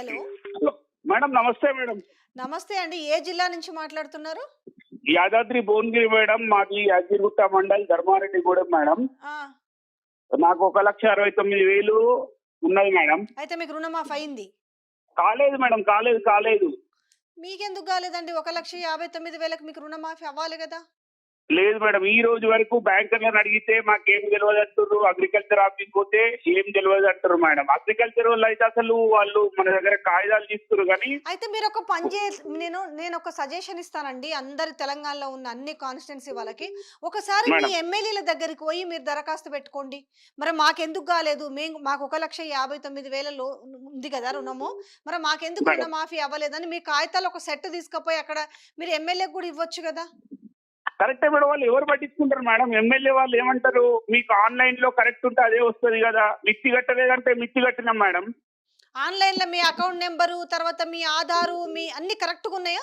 Hello. హలో. Madam నమస్తే madam. నమస్తే అండి. ఏ జిల్లా నుంచి మాట్లాడుతున్నారు? యాదాద్రి భువనగిరి మేడం. మాది యాదగిరిగుట్ట మండల్ ధర్మారెడ్డిగూడెం మేడం. ఆ, నాకు ఒక లక్ష అరవై తొమ్మిది వేలు ఉన్నది మేడం. అయితే మీకు రుణమాఫ్ అయింది. కాలేదు మేడం కాలేదు కాలేదు. మీకెందుకు కాలేదండి? ఒక లక్ష యాభై తొమ్మిది వేలకు మీకు రుణమాఫీ అవ్వాలి కదా. లేదు మేడం ఈ రోజు వరకు బ్యాంకర్లను అడిగితే మాకేం తెలియదు అంటారు అగ్రికల్చర్ ఆఫీస్ పోతే ఏం తెలియదు అంటారు మేడం. అగ్రికల్చర్ వాళ్ళు అయితే అసలు వాళ్ళు మన దగ్గర కాగితాలు తీసుకురు కానీ అయితే మీరు ఒక పని చే నేను నేను ఒక సజెషన్ ఇస్తానండి. అందరి తెలంగాణలో ఉన్న అన్ని కాన్స్టిట్యున్సీ వాళ్ళకి. ఒకసారి మీ. ఎమ్మెల్యేల దగ్గరికి పోయి మీరు దరఖాస్తు పెట్టుకోండి. మరి మాకెందుకు కాలేదు? మేము మాకు ఒక లక్ష యాభై తొమ్మిది వేల ఉంది కదా రుణము. మరి మాకెందుకు. రుణమాఫీ అవ్వలేదని మీ కాగితాలు ఒక సెట్ తీసుకుపోయి అక్కడ మీరు ఎమ్మెల్యేకి కూడా ఇవ్వచ్చు కదా? కరెక్టే మేడం వాళ్ళు ఎవరు పట్టించుకుంటారు మేడం? ఎమ్మెల్యే వాళ్ళు ఏమంటారు? మీకు ఆన్లైన్లో కరెక్ట్ ఉంటే అదే వస్తుంది కదా. మిత్తి కట్టలేదంటే మిత్తి కట్టినాం మేడం. ఆన్లైన్లో మీ అకౌంట్ నెంబరు తర్వాత మీ ఆధారు మీ అన్ని కరెక్ట్గా ఉన్నాయా?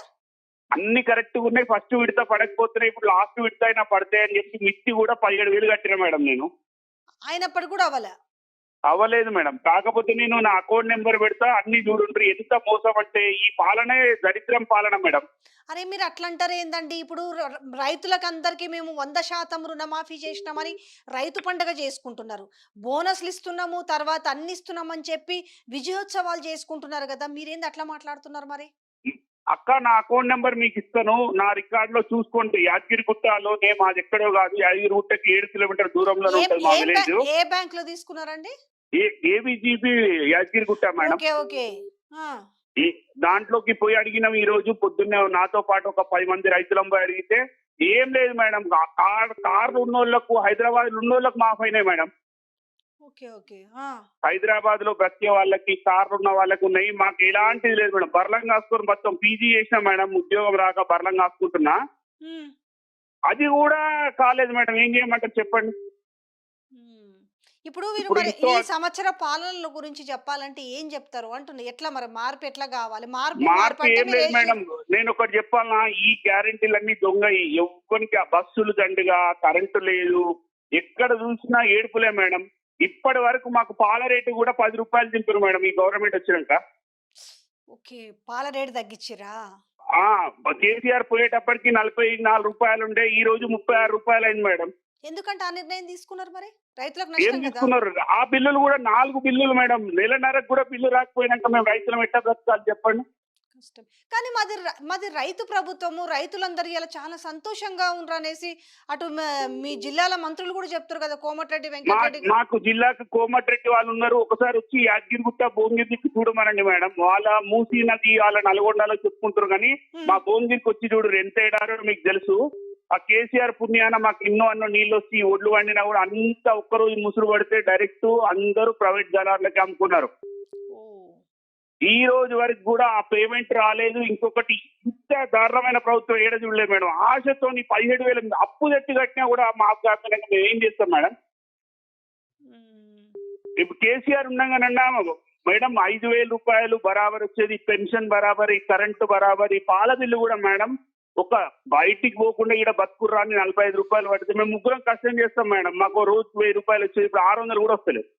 అన్ని కరెక్ట్ ఉన్నాయి. ఫస్ట్ విడత పడకపోతున్నాయి ఇప్పుడు లాస్ట్ విడత అయినా పడతాయి అని చెప్పి మిత్తి కూడా పదిహేడు వేలు కట్టిన మేడం నేను. అయినప్పటికీ కూడా అవ్వలే? అవ్వలేదు మేడం. కాకపోతే నేను నా అకౌంట్ నెంబర్ పెడతా అన్ని చూడుండ్రి. ఎంత మోసం అంటే ఈ పాలనే దరిద్రం పాలన మేడం. అరే మీరు అట్లా అంటారు ఏందండి? ఇప్పుడు రైతులకు అందరికీ మేము వంద శాతం రుణమాఫీ చేసినామని రైతు పండగ చేసుకుంటున్నారు. బోనస్లు ఇస్తున్నాము తర్వాత అన్ని ఇస్తున్నామని చెప్పి విజయోత్సవాలు చేసుకుంటున్నారు కదా మీరేంది అట్లా మాట్లాడుతున్నారు మరి? అక్క నా అకౌంట్ నెంబర్ మీకు ఇస్తాను. నా రికార్డ్లో చూసుకోండి యాదగిరిగుట్టలో నేను మాది ఎక్కడో కాదు. యాదగిరిగుట్టకి ఏడు కిలోమీటర్ దూరంలో ఉంటుంది మా విలేజ్. ఏ బ్యాంక్లో తీసుకున్నారండి ఏబిజిబి మేడం. ఓకే ఆ, ఈ దాంట్లోకి పోయి అడిగినాం ఈ రోజు పొద్దున్నే నాతో పాటు ఒక పది మంది రైతులం పోయి అడిగితే ఏం లేదు మేడం. కార్ కార్లు ఉన్నోళ్ళకు హైదరాబాద్ ఉన్నోళ్ళకు మాఫ్ అయినాయి మేడం. హైదరాబాద్లో బ్రతికే వాళ్ళకి కార్లు ఉన్న వాళ్ళకి ఉన్నాయి మాకు ఎలాంటిది లేదు మేడం. బర్లం కాసుకొని మొత్తం పీజీ చేసిన మేడం ఉద్యోగం రాక బర్లం కాసుకుంటున్నా. అది కూడా కాలేదు మేడం. ఏం చేయమంటారు చెప్పండి. ఇప్పుడు మీరు ఇప్పుడు మరి ఇంకో- ఈ సంవత్సర పాలనల గురించి చెప్పాలంటే ఏం చెప్తారు? అంటున్నా. ఎట్లా మరి మార్పు ఎట్లా కావాలి? మార్పు మార్పు ఏం లేదు మేడం. నేను ఒకటి చెప్పాలనా ఈ గ్యారెంటీలన్నీ దొంగ ఎవ్వరికి ఆ బస్సులు దండుగా కరెంటు లేదు. ఎక్కడ చూసినా ఏడుపులే మేడం. ఇప్పటి వరకు మాకు పాల రేటు కూడా పది రూపాయలు దింపారు మేడం ఈ గవర్నమెంట్ వచ్చినాక. ఓకే పాల రేటు తగ్గించిరా? ఆ కేసీఆర్ పోయేటప్పటికి నలభై నాలుగు రూపాయలు ఉండే ఈ రోజు ముప్పై ఆరు రూపాయలు అయింది మేడం. ఎందుకంటే ఆ నిర్ణయం తీసుకున్నారు మరి? రైతులకు ఏం తీసుకున్నారు? ఆ బిల్లులు కూడా నాలుగు బిల్లులు మేడం నెలన్నరకు కూడా బిల్లు రాకపోయినాక మేము రైతులం ఎట్లా బ్రతకాలి చెప్పండి. కష్టం. కానీ మాది మాది రైతు ప్రభుత్వము రైతులందరూ ఇలా చాలా సంతోషంగా ఉండరు అనేసి అటు మ- జిల్లాల మంత్రులు కూడా చెప్తారు కదా కోమటిరెడ్డి వెంకటరెడ్డి మాకు జిల్లాకు కోమటిరెడ్డి వాళ్ళు ఉన్నారు ఒకసారి వచ్చి యాదగిరిగుట్ట భువనగిరి దిక్కు చూడమనండి మేడం. వాళ్ళ మూసీ నది వాళ్ళ నల్గొండలో చెప్పుకుంటారు కానీ మా భువనగిరికి వచ్చి చూడు ఎంత ఏడారో మీకు తెలుసు. ఆ కేసీఆర్ పుణ్యాన మాకు ఎన్నో అన్నో నీళ్ళు వచ్చి ఒడ్లు వండినా కూడా అంత ఒక్కరోజు ముసురు పడితే డైరెక్ట్ అందరూ ప్రైవేట్ దళార్లకి అమ్ముకున్నారు. ఈ రోజు వరకు కూడా ఆ పేమెంట్ రాలేదు. ఇంకొకటి ఇంత దారుణమైన ప్రభుత్వం ఏడ చూడలేదు మేడం. ఆశతో పదిహేడు వేల అప్పు తెచ్చి కట్టినా కూడా మాకు కాకుండా మేము ఏం చేస్తాం మేడం? ఇప్పుడు కేసీఆర్ ఉండగానన్నా మేడం ఐదు వేల రూపాయలు బరాబర్ వచ్చేది పెన్షన్ బరాబర్ ఈ కరెంటు బరాబర్ ఈ పాల బిల్లు కూడా మేడం ఒక బయటికి పోకుండా ఇక్కడ బతుకుర్రా అని నలభై ఐదు రూపాయలు పడితే మేము ముగ్గురం కష్టం చేస్తాం మేడం. మాకు రోజు వెయ్యి రూపాయలు వచ్చేది ఇప్పుడు ఆరు వందలు కూడా వస్తలేదు.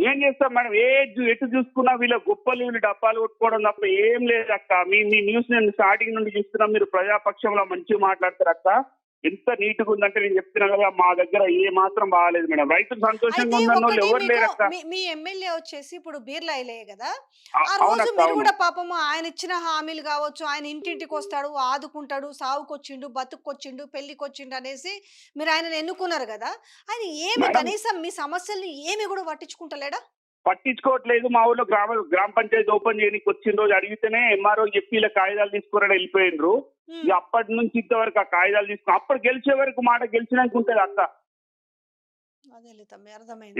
ఏం చేస్తాం మేడం? ఏ జు- ఎటు చూసుకున్నా వీళ్ళ గొప్పలు వీళ్ళు డబ్బాలు కొట్టుకోవడం తప్ప ఏం లేదు అక్క. మీ మీ న్యూస్ నేను స్టార్టింగ్ నుండి చూస్తున్నా. మీరు ప్రజాపక్షంలో మంచిగా మాట్లాడతారు అక్క ఎంత నీట్గా ఉందంటే నేను చెప్తున్నా కదా మా దగ్గర ఏ మాత్రం బాగాలేదు మేడం. రైతులు సంతోషంగా ఉన్న ఎవరు లేరు మీకు అక్క మీ- ఎమ్మెల్యే వచ్చేసి ఇప్పుడు బీర్లా ఇలే కదా? ఆ- రోజు మీరు కూడా పాపము ఆయన ఇచ్చిన హామీలు కావచ్చు ఆయన ఇంటింటికి వస్తాడు ఆదుకుంటాడు సావుకొచ్చిండు బతుకొచ్చిండు పెళ్ళికొచ్చిండు అనేసి మీరు ఆయనను ఎన్నుకున్నారు కదా? ఆయన ఏమి. కనీసం మీ సమస్యల్ని ఏమి కూడా పట్టించుకుంటలేడా? పట్టించుకోవట్లేదు. మా ఊళ్ళో గ్రామ గ్రామ పంచాయతీ ఓపెన్ చేయడానికి వచ్చిన రోజు అడిగితేనే ఎంఆర్ఓ చెప్పి ఇలా కాగితాలు తీసుకురని వెళ్ళిపోయినరు ఇక అప్పటి నుంచి ఇంతవరకు ఆ కాగితాలు తీసుకుని అప్పుడు గెలిచే వరకు మాట గెలిచినాక ఉంటుంది అక్క.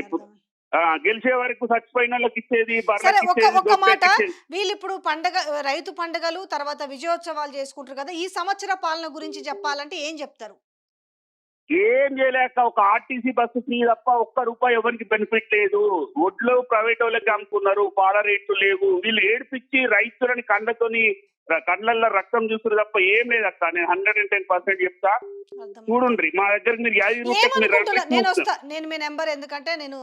ఇప్పుడు- గెలిచే వరకు చచ్చిపోయిన వాళ్ళకి ఇచ్చేది ఒక మాట. ఇచ్చేది. వీళ్ళు ఇప్పుడు పండగ రైతు పండుగలు తర్వాత విజయోత్సవాలు చేసుకుంటారు కదా ఈ సంవత్సర పాలన గురించి చెప్పాలంటే ఏం చెప్తారు? ఏం చేయలేక ఒక ఆర్టీసీ బస్సు ఫ్రీ తప్ప ఒక్క రూపాయి ఎవరికి బెనిఫిట్ లేదు. ఒడ్లు ప్రైవేట్ వాళ్ళకి అమ్ముకున్నారు పాల రేట్లు లేవు. వీళ్ళు ఏడిపించి రైతులని కండ్లతోని కండ్లల్లో రక్తం చూస్తున్నారు తప్ప ఏం లేదు అక్క. నేను హండ్రెడ్ అండ్ టెన్ పర్సెంట్ చెప్తా. చూడండి మా దగ్గర మీరు యాభై నేను వస్తా. నేను మీ నెంబర్ ఎందుకంటే నేను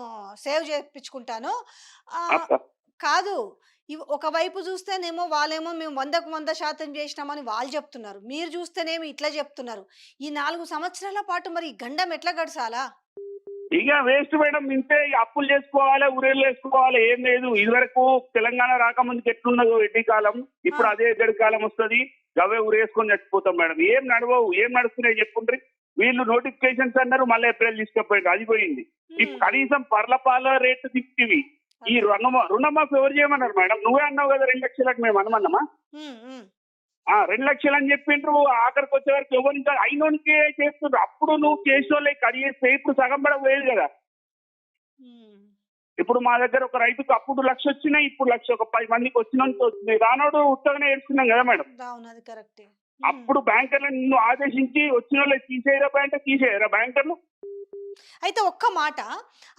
సేవ్ చేయించుకుంటాను. కాదు ఇవ్ ఒకవైపు చూస్తేనేమో వాళ్ళేమో మేము వందకు వంద శాతం చేసినామని వాళ్ళు చెప్తున్నారు. మీరు చూస్తేనేమో ఇట్లా చెప్తున్నారు. ఈ నాలుగు సంవత్సరాల పాటు మరి ఈ గండం ఎట్లా గడసాలా? ఇక వేస్ట్ మేడం ఇంతే అప్పులు చేసుకోవాలి ఉరేళ్ళు వేసుకోవాలి ఏం లేదు. ఇదివరకు తెలంగాణ రాకముందుకు ఎట్లున్నదో ఎడ్డి కాలం ఇప్పుడు. అదే గడి కాలం వస్తుంది. గవే ఉరేసుకొని చచ్చిపోతాం మేడం. ఏం నడవవు ఏం నడుస్తున్నాయి చెప్పుండ్రి? వీళ్ళు నోటిఫికేషన్స్ అన్నారు మళ్ళీ ఏప్రిల్ తీసుకుపోయింది అది పోయింది. కనీసం పర్లపాల రేటు తిప్పివి ఈ. రుణమా రుణమాఫీ ఎవరు చేయమన్నారు మేడం? నువ్వే అన్నావు కదా రెండు లక్షలకు మేము అనమన్నామా? రెండు లక్షలు అని చెప్పిండ్రు ఆఖరికి వచ్చే వరకు ఎవరు ఇంకా అయినోనికే చేస్తుండ్రు. అప్పుడు నువ్వు చేసిన వాళ్ళే కడిగేస్తే ఇప్పుడు సగం పడ పోయేది కదా. ఇప్పుడు మా దగ్గర ఒక రైతుకు అప్పుడు లక్ష వచ్చినాయి ఇప్పుడు లక్ష ఒక పది మందికి వచ్చినంత వస్తుంది రానోడు ఉత్తగానే ఏడుస్తున్నాం కదా మేడం. అప్పుడు బ్యాంకర్లను నిన్ను ఆదేశించి వచ్చిన వాళ్ళే తీసేయరా అంటే తీసేయరా బ్యాంకర్లు? అయితే ఒక్క మాట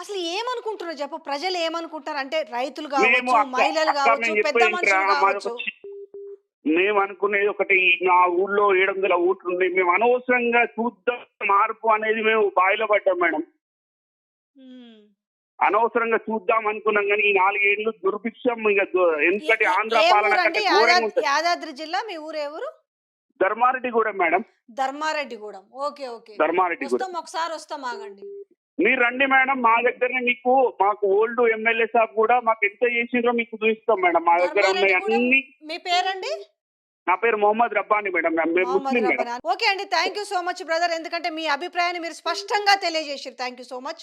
అసలు ఏమనుకుంటున్నారు చెప్పు? ప్రజలు ఏమనుకుంటారు? అంటే రైతులు కావచ్చు మహిళలు కావచ్చు మేము పెద్ద మనుషులు కావచ్చు. మేము అనుకునేది ఒకటి మా ఊళ్ళో ఏడు వందల ఓట్లు ఉన్నాయి మేము అనవసరంగా చూద్దాం మార్పు అనేది మేము బావిలో పడ్డాం మేడం. అనవసరంగా చూద్దాం అనుకున్నాం కానీ ఈ నాలుగేళ్ళు దుర్భిక్షం ఇక ఏ- ఆంధ్ర పాలన యాదాద్రి జిల్లా మీ ఊరు ఏ ఊరు? ధర్మారెడ్డి కూడా madam. Dharmareddygudem. Okay okay. Dharmareddy ఒకసారి వస్తాం ఆగండి. మీరు రండి మేడం మా దగ్గరనే మీకు మాకు ఓల్డ్ ఎమ్మెల్యే సాబ్ కూడా మాకు ఎంత చేసిండ్రో మీకు చూపిస్తాం మేడం. మా దగ్గర ఉన్నాయి అన్ని. మీ పేరండి? నా పేరు మొహమ్మద్ రబ్బాని మేడం. ముస్లిం మేడం. ఓకే అండి thank you so much brother ఎందుకంటే మీ అభిప్రాయాన్ని మీరు స్పష్టంగా తెలియజేసారు థ్యాంక్ యూ సో మచ్